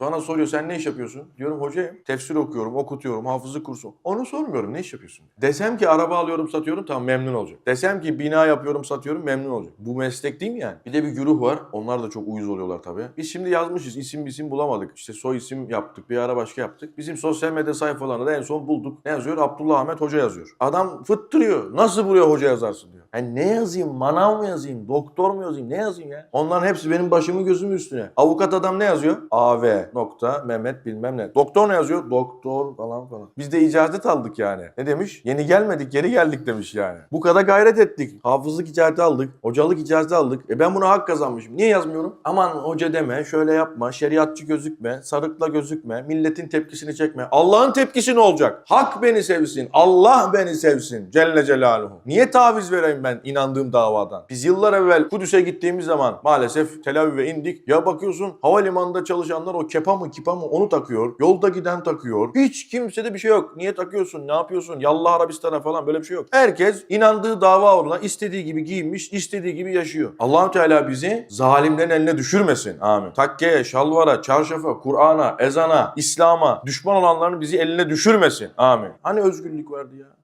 Sonra soruyor sen ne iş yapıyorsun? Diyorum hocayım. Tefsir okuyorum, okutuyorum, hafızlık kursu. Onu sormuyorum ne iş yapıyorsun? Desem ki araba alıyorum satıyorum tamam memnun olacak. Desem ki bina yapıyorum satıyorum memnun olacak. Bu meslek değil mi yani? Bir de bir güruh var. Onlar da çok uyuz oluyorlar tabii. Biz şimdi yazmışız isim isim bulamadık. İşte soy isim yaptık bir ara başka yaptık. Bizim sosyal medya sayfalarında da en son bulduk. Ne yazıyor? Abdullah Ahmet Hoca yazıyor. Adam fıttırıyor. Nasıl buraya hoca yazarsın diyor. Yani ne yazayım? Manav mı yazayım? Doktor mu yazayım? Ne yazayım ya? Onların hepsi benim başımın gözümün üstüne. Avukat adam ne yazıyor? AV nokta Mehmet bilmem ne. Doktor ne yazıyor? Doktor falan falan. Biz de icazet aldık yani. Ne demiş? Yeni gelmedik geri geldik demiş yani. Bu kadar gayret ettik. Hafızlık icazeti aldık. Hocalık icazeti aldık. E ben buna hak kazanmışım. Niye yazmıyorum? Aman hoca deme, şöyle yapma, şeriatçı gözükme, sarıkla gözükme, milletin tepkisini çekme. Allah'ın tepkisi ne olacak? Hak beni sevsin, Allah beni sevsin Celle Celaluhu. Niye taviz vereyim ben inandığım davadan? Biz yıllar evvel Kudüs'e gittiğimiz zaman maalesef Tel Aviv'e indik. Ya bakıyorsun havalimanında çalışanlar o kepa mı kipa mı onu takıyor. Yolda giden takıyor. Hiç kimsede bir şey yok. Niye takıyorsun? Ne yapıyorsun? Yallah Arabistan'a falan böyle bir şey yok. Herkes inandığı dava uğruna istediği gibi giyinmiş, istediği gibi yaşıyor. Allahu Teala bizi zalimlerin eline düşürmesin. Amin. Takkeye, şalvara, çarşafa, Kur'an'a, ezana, İslam'a düşman olanların bizi eline düşürmesin. Amin. Hani özgürlük vardı ya?